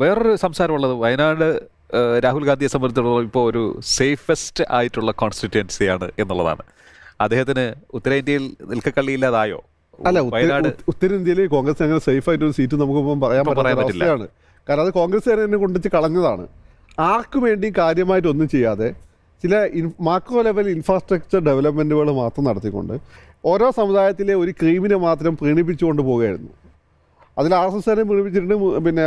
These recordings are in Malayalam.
വേറൊരു സംസാരമുള്ളത് വയനാട് രാഹുൽ ഗാന്ധിയെ സംബന്ധിച്ചിടത്തോളം ഇപ്പോൾ ഒരു സേഫസ്റ്റ് ആയിട്ടുള്ള കോൺസ്റ്റിറ്റ്യുവൻസിയാണ് എന്നുള്ളതാണ്. അദ്ദേഹത്തിന് ഉത്തരേന്ത്യയിൽ നിൽക്കക്കള്ളിയില്ലാതായോ? അല്ല വയനാട് ഉത്തരേന്ത്യയിൽ കോൺഗ്രസ് അങ്ങനെ സേഫ് ആയിട്ട് ഒരു സീറ്റ് നമുക്ക് ഇപ്പം പറയാൻ പറ്റില്ല. കാരണം അത് കോൺഗ്രസ് തന്നെ കൊണ്ടുവച്ച് കളഞ്ഞതാണ്. ആർക്കും വേണ്ടി കാര്യമായിട്ട് ഒന്നും ചെയ്യാതെ ചില മാക്രോ ലെവൽ ഇൻഫ്രാസ്ട്രക്ചർ ഡെവലപ്മെന്റുകൾ മാത്രം നടത്തിക്കൊണ്ട് ഓരോ സമുദായത്തിലെ ഒരു ക്രീമിനെ മാത്രം പ്രീണിപ്പിച്ചുകൊണ്ട് പോവുകയായിരുന്നു. അതിൽ ആർ എസ് എസിനെ പീഡിപ്പിച്ചിട്ടുണ്ട് പിന്നെ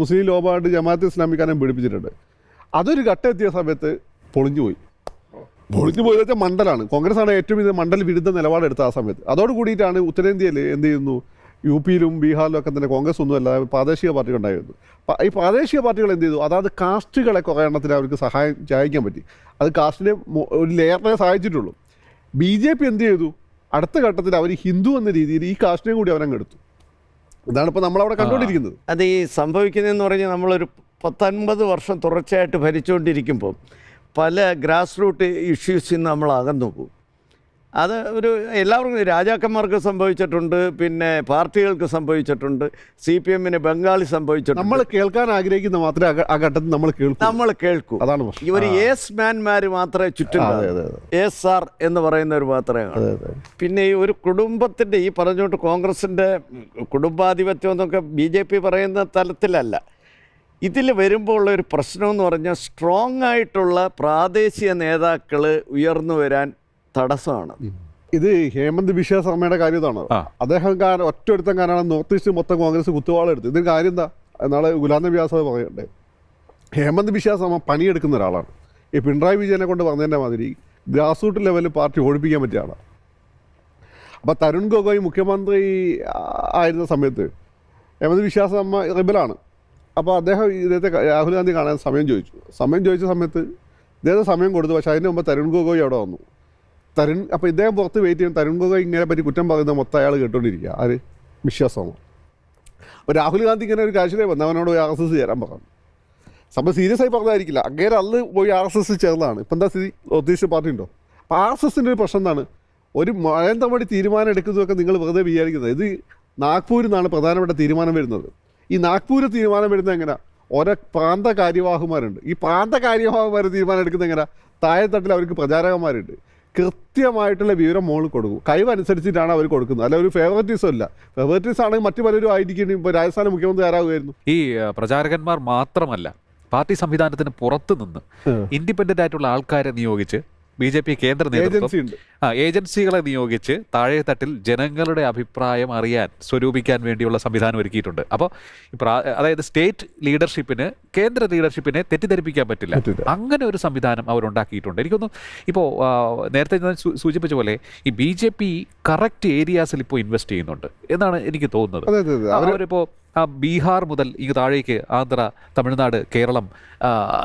മുസ്ലിം ലോബായിട്ട് ജമാഅത്ത് ഇസ്ലാമിക്കാരെയും പീഡിപ്പിച്ചിട്ടുണ്ട്. അതൊരു ഘട്ടം എത്തിയ സമയത്ത് പൊളിഞ്ഞുപോയി പൊളിഞ്ഞു പോയത് വെച്ചാൽ മണ്ഡലാണ്. കോൺഗ്രസ് ആണ് ഏറ്റവും ഇത് മണ്ഡൽ വിരുദ്ധ നിലപാടെടുത്ത ആ സമയത്ത്. അതോട് കൂടിയിട്ടാണ് ഉത്തരേന്ത്യയിൽ എന്ത് ചെയ്യുന്നു? യു പിയിലും ബീഹാറിലും ഒക്കെ തന്നെ കോൺഗ്രസ് ഒന്നുമല്ല പ്രാദേശിക പാർട്ടികൾ ഉണ്ടായിരുന്നു. ഈ പ്രാദേശിക പാർട്ടികൾ എന്ത് ചെയ്തു? അതായത് കാസ്റ്റുകളെ കുറേ എണ്ണത്തിന് അവർക്ക് സഹായം സഹായിക്കാൻ പറ്റി. അത് കാസ്റ്റിനെ ഒരു ലെയറിനെ സഹായിച്ചിട്ടുള്ളൂ. ബി ജെ പി എന്ത് ചെയ്തു? അടുത്ത ഘട്ടത്തിൽ അവർ ഹിന്ദു എന്ന രീതിയിൽ ഈ കാസ്റ്റിനെ കൂടി അവരങ്ങ് എടുത്തു. ഇതാണ് ഇപ്പോൾ നമ്മളവിടെ കണ്ടുകൊണ്ടിരിക്കുന്നത് അത് ഈ സംഭവിക്കുന്നതെന്ന് പറഞ്ഞാൽ നമ്മളൊരു പത്തൊൻപത് വർഷം തുടർച്ചയായിട്ട് ഭരിച്ചുകൊണ്ടിരിക്കുമ്പോൾ പല ഗ്രാസ് റൂട്ട് ഇഷ്യൂസിൽ നിന്ന് നമ്മൾ അകന്നു പോകും. അത് ഒരു എല്ലാവർക്കും രാജാക്കന്മാർക്ക് സംഭവിച്ചിട്ടുണ്ട് പിന്നെ പാർട്ടികൾക്ക് സംഭവിച്ചിട്ടുണ്ട് സി പി എമ്മിന് ബംഗാളി സംഭവിച്ചിട്ടുണ്ട്. നമ്മൾ കേൾക്കാൻ ആഗ്രഹിക്കുന്ന മാത്രമേ ആ ഘട്ടത്തിൽ നമ്മൾ കേൾക്കും. നമ്മൾ കേൾക്കും. അതാണ് ഇവർ യേസ് മാൻമാർ മാത്രമേ ചുറ്റും എസ് ആർ എന്ന് പറയുന്നവർ മാത്രമേ പിന്നെ ഈ ഒരു കുടുംബത്തിന്റെ ഈ പറഞ്ഞുകൊണ്ട് കോൺഗ്രസിന്റെ കുടുംബാധിപത്യം എന്നൊക്കെ ബി ജെ പി പറയുന്ന തലത്തിലല്ല. ഇതിൽ വരുമ്പോൾ ഉള്ള ഒരു പ്രശ്നം എന്ന് പറഞ്ഞാൽ സ്ട്രോങ് ആയിട്ടുള്ള പ്രാദേശിക നേതാക്കൾ ഉയർന്നു വരാൻ തടസ്സമാണ്. ഇത് ഹേമന്ത് ബിശ്വ ശർമ്മയുടെ കാര്യം ഇതാണ്. ആ. അദ്ദേഹം കാരണം ഒറ്റ കാരണം നോർത്ത് ഈസ്റ്റ് മൊത്തം കോൺഗ്രസ് കുത്തുവാളെടുത്തു ഇതിന് കാര്യം എന്താ? നാളെ ഗുലാം നബി ആസാദ് പറയണ്ടേ ഹേമന്ത് ബിശ്വ ശർമ്മ പണിയെടുക്കുന്ന ഒരാളാണ്. ഈ പിണറായി വിജയനെ കൊണ്ട് പറഞ്ഞതിന്റെ മാതിരി ഗ്രാസ് റൂട്ട് ലെവലിൽ പാർട്ടി ഓടിപ്പിക്കാൻ പറ്റിയ ആളാണ്. അപ്പോൾ തരുൺ ഗൊഗോയ് മുഖ്യമന്ത്രി ആയിരുന്ന സമയത്ത് ഹേമന്ത് ബിശ്വ അമ്മ റിബലാണ്. അപ്പോൾ അദ്ദേഹം ഇദ്ദേഹത്തെ രാഹുൽ ഗാന്ധി കാണാൻ സമയം ചോദിച്ചു. സമയം ചോദിച്ച സമയത്ത് ഇദ്ദേഹത്തെ സമയം കൊടുത്തു. പക്ഷേ അതിന് മുമ്പ് തരുൺ ഗൊഗോയ് അവിടെ വന്നു. തരുൺ അപ്പോൾ ഇദ്ദേഹം പുറത്ത് വെയിറ്റ് ചെയ്യുന്ന തരുൺ ഗൊഗോയ് ഇങ്ങനെ പറ്റി കുറ്റം പറയുന്ന മൊത്തം അയാൾ കേട്ടോണ്ടിരിക്കുക ആര്? വിശ്വാസമാണ് അപ്പോൾ രാഹുൽ ഗാന്ധി ഇങ്ങനെ ഒരു കാശിലേ വന്ന്. അവനോട് ആർ എസ് എസ് ചേരാൻ പറഞ്ഞു. സംഭവം സീരിയസ് ആയി പറഞ്ഞതായിരിക്കില്ല അങ്ങേരെ അന്ന് പോയി ആർ എസ് എസ് ചേർന്നതാണ്. ഇപ്പം എന്താ സ്ഥിതി? ഉദ്ദേശിച്ച പാർട്ടി ഉണ്ടോ? അപ്പോൾ ആർ എസ് എസിന്റെ ഒരു പ്രശ്നം എന്താണ്? ഒരു നരേന്ദ്രമോദി തീരുമാനം എടുക്കുന്നതൊക്കെ നിങ്ങൾ വെറുതെ വിചാരിക്കുന്നത്. ഇത് നാഗ്പൂരിൽ നിന്നാണ് പ്രധാനപ്പെട്ട തീരുമാനം വരുന്നത്. ഈ നാഗ്പൂരിൽ തീരുമാനം വരുന്നത് എങ്ങനെ ഓരോ പ്രാന്ത കാര്യവാഹുമാരുണ്ട് ഈ പ്രാന്ത കാര്യവാഹുമാർ തീരുമാനം എടുക്കുന്നത് എങ്ങനെ താഴെത്തട്ടിൽ അവർക്ക് പ്രചാരകന്മാരുണ്ട്. കൃത്യമായിട്ടുള്ള വിവരം മോൾ കൊടുക്കും. കഴിവനുസരിച്ചിട്ടാണ് അവർ കൊടുക്കുന്നത്. അല്ല ഒരു ഫേവററ്റിസം അല്ല ഫേവററ്റിസം ആണെങ്കിൽ മറ്റു പലരും ആയിരിക്കും. ഇപ്പോൾ രാജസ്ഥാൻ മുഖ്യമന്ത്രി ആരാകുമായിരുന്നു? ഈ പ്രചാരകന്മാർ മാത്രമല്ല പാർട്ടി സംവിധാനത്തിന് പുറത്തു നിന്ന് ഇൻഡിപെൻഡന്റ് ആയിട്ടുള്ള ആൾക്കാരെ നിയോഗിച്ച് ബി ജെ പി കേന്ദ്ര നേതൃത്വം. ആ ഏജൻസികളെ നിയോഗിച്ച് താഴെ തട്ടിൽ ജനങ്ങളുടെ അഭിപ്രായം അറിയാൻ സ്വരൂപിക്കാൻ വേണ്ടിയുള്ള സംവിധാനം ഒരുക്കിയിട്ടുണ്ട്. അപ്പോൾ അതായത് സ്റ്റേറ്റ് ലീഡർഷിപ്പിന് കേന്ദ്ര ലീഡർഷിപ്പിനെ തെറ്റിദ്ധരിപ്പിക്കാൻ പറ്റില്ല. അങ്ങനെ ഒരു സംവിധാനം അവരുണ്ടാക്കിയിട്ടുണ്ട്. എനിക്കൊന്നു ഇപ്പോൾ നേരത്തെ ഞാൻ സൂചിപ്പിച്ച പോലെ ഈ ബി ജെ പി കറക്റ്റ് ഏരിയാസിൽ ഇപ്പോൾ ഇൻവെസ്റ്റ് ചെയ്യുന്നുണ്ട് എന്നാണ് എനിക്ക് തോന്നുന്നത്. അവരിപ്പോൾ ആ ബീഹാർ മുതൽ ഈ താഴേക്ക് ആന്ധ്ര തമിഴ്നാട് കേരളം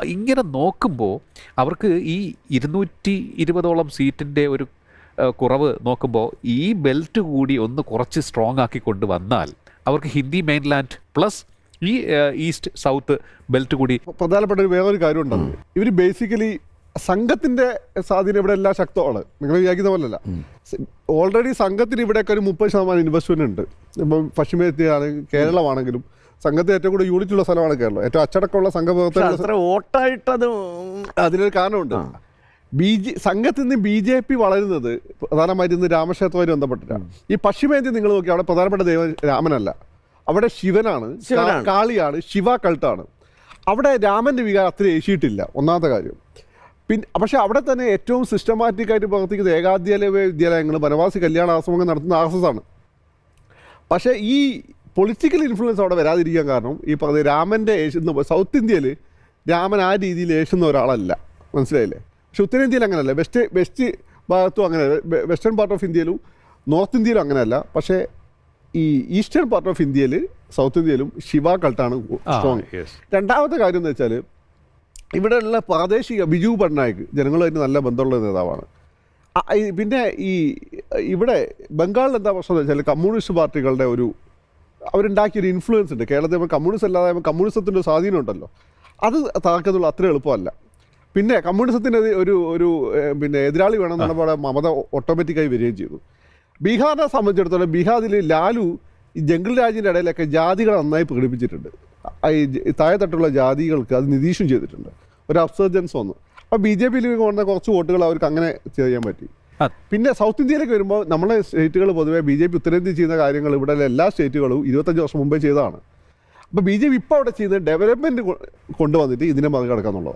ഇങ്ങനെ നോക്കുമ്പോൾ അവർക്ക് ഈ ഇരുന്നൂറ്റി ഇരുപതോളം സീറ്റിന്റെ ഒരു കുറവ് നോക്കുമ്പോൾ ഈ ബെൽറ്റ് കൂടി ഒന്ന് കുറച്ച് സ്ട്രോങ് ആക്കി കൊണ്ടുവന്നാൽ അവർക്ക് ഹിന്ദി മെയിൻലാൻഡ് പ്ലസ് ഈ ഈസ്റ്റ് സൗത്ത് ബെൽറ്റ് കൂടി പ്രധാനപ്പെട്ട ഒരു വേറൊരു കാര്യം ഉണ്ടാവും ഇവർ ബേസിക്കലി സംഘത്തിന്റെ സ്വാധീനം ഇവിടെ എല്ലാം ശക്തമാണ്. നിങ്ങൾ വിചാരിക്കുന്ന പോലല്ല ഓൾറെഡി സംഘത്തിന് ഇവിടെയൊക്കെ ഒരു മുപ്പത് ശതമാനം ഇൻവെസ്റ്റ്മെന്റ് ഉണ്ട്. ഇപ്പം പശ്ചിമേത്യാണ് കേരളമാണെങ്കിലും സംഘത്തെ ഏറ്റവും കൂടുതൽ യൂണിറ്റ് ഉള്ള സ്ഥലമാണ് കേരളം. ഏറ്റവും അച്ചടക്കമുള്ള വോട്ടായിട്ടത് അതിനൊരു കാരണമുണ്ട്. ബി ജെ സംഘത്തിൽ നിന്ന് ബി ജെ പി വളരുന്നത് പ്രധാനമായിട്ട് ഇന്ന് രാമക്ഷേത്രവുമായി ബന്ധപ്പെട്ടിട്ടാണ് ഈ പശ്ചിമേന്ത്യ നിങ്ങൾ നോക്കി അവിടെ പ്രധാനപ്പെട്ട ദൈവം രാമനല്ല. അവിടെ ശിവനാണ് ശിവനാണ്. കാളിയാണ് ശിവ കൾട്ടാണ്. അവിടെ രാമന്റെ വികാരം അത്ര ഏശിയിട്ടില്ല. ഒന്നാമത്തെ കാര്യം. പിന്നെ പക്ഷെ അവിടെ തന്നെ ഏറ്റവും സിസ്റ്റമാറ്റിക്കായിട്ട് പ്രവർത്തിക്കുന്ന ഏകാധ്യാലയ വിദ്യാലയങ്ങൾ വനവാസി കല്യാണ ആശ്രമങ്ങൾ നടത്തുന്ന ആർ എസ് എസ് ആണ്. പക്ഷേ ഈ പൊളിറ്റിക്കൽ ഇൻഫ്ലുവൻസ് അവിടെ വരാതിരിക്കാൻ കാരണം ഈ പറഞ്ഞ രാമന്റെ ഏഷ്യുന്ന സൗത്ത് ഇന്ത്യയിൽ രാമൻ ആ രീതിയിൽ ഏഷ്യുന്ന ഒരാളല്ല. മനസ്സിലായില്ലേ? പക്ഷേ ഉത്തരേന്ത്യയിൽ അങ്ങനെയല്ല. വെസ്റ്റ് വെസ്റ്റ് ഭാഗത്തും അങ്ങനെ വെസ്റ്റേൺ പാർട്ട് ഓഫ് ഇന്ത്യയിലും നോർത്ത് ഇന്ത്യയിലും അങ്ങനെയല്ല. പക്ഷേ ഈ ഈസ്റ്റേൺ പാർട്ട് ഓഫ് ഇന്ത്യയിൽ സൗത്ത് ഇന്ത്യയിലും ശിവാ കൾട്ടാണ് സ്ട്രോങ് രണ്ടാമത്തെ കാര്യം എന്ന് വെച്ചാൽ ഇവിടെയുള്ള പ്രാദേശിക ബിജു പട്നായിക് ജനങ്ങളുമായിട്ട് നല്ല ബന്ധമുള്ള നേതാവാണ്. പിന്നെ ഈ ഇവിടെ ബംഗാളിൽ എന്താ പ്രശ്നം എന്ന് വെച്ചാൽ കമ്മ്യൂണിസ്റ്റ് പാർട്ടികളുടെ ഒരു അവരുണ്ടാക്കിയൊരു ഇൻഫ്ലുവൻസ് ഉണ്ട്. കേരളത്തിൽ കമ്മ്യൂണിസ്റ്റ് അല്ലാതെ കമ്മ്യൂണിസത്തിന്റെ സ്വാധീനം ഉണ്ടല്ലോ. അത് താക്കുന്നുള്ള അത്ര എളുപ്പമല്ല. പിന്നെ കമ്മ്യൂണിസത്തിന് ഒരു- ഒരു പിന്നെ എതിരാളി വേണമെന്നുള്ള പോലെ മമത ഓട്ടോമാറ്റിക്കായി വരികയും ചെയ്തു. ബീഹാറിനെ സംബന്ധിച്ചിടത്തോളം ബീഹാറിൽ ലാലു ഈ ജംഗിൾ രാജിന്റെ ഇടയിലൊക്കെ ജാതികളെ നന്നായി പ്രകടിപ്പിച്ചിട്ടുണ്ട്. ഈ താഴെത്തട്ടുള്ള ജാതികൾക്ക് അത് നിതീഷും ചെയ്തിട്ടുണ്ട്. ഒരു അബ്സർജൻസ് വന്നു. അപ്പോൾ ബി ജെ പിയിൽ കൊണ്ട കുറച്ച് വോട്ടുകൾ അവർക്ക് അങ്ങനെ ചെയ്യാൻ പറ്റി. പിന്നെ സൗത്ത് ഇന്ത്യയിലേക്ക് വരുമ്പോൾ നമ്മളെ സ്റ്റേറ്റുകൾ പൊതുവേ ബി ജെ പി ഉത്തരേന്ത്യ ചെയ്യുന്ന കാര്യങ്ങൾ ഇവിടെ എല്ലാ സ്റ്റേറ്റുകളും ഇരുപത്തഞ്ച് വർഷം മുമ്പേ ചെയ്തതാണ്. അപ്പോൾ ബി ജെ പി ഇപ്പോൾ അവിടെ ചെയ്യുന്നത് ഡെവലപ്മെന്റ് കൊണ്ടുവന്നിട്ട് ഇതിനെ മറികടക്കുക എന്നുള്ളതാണ്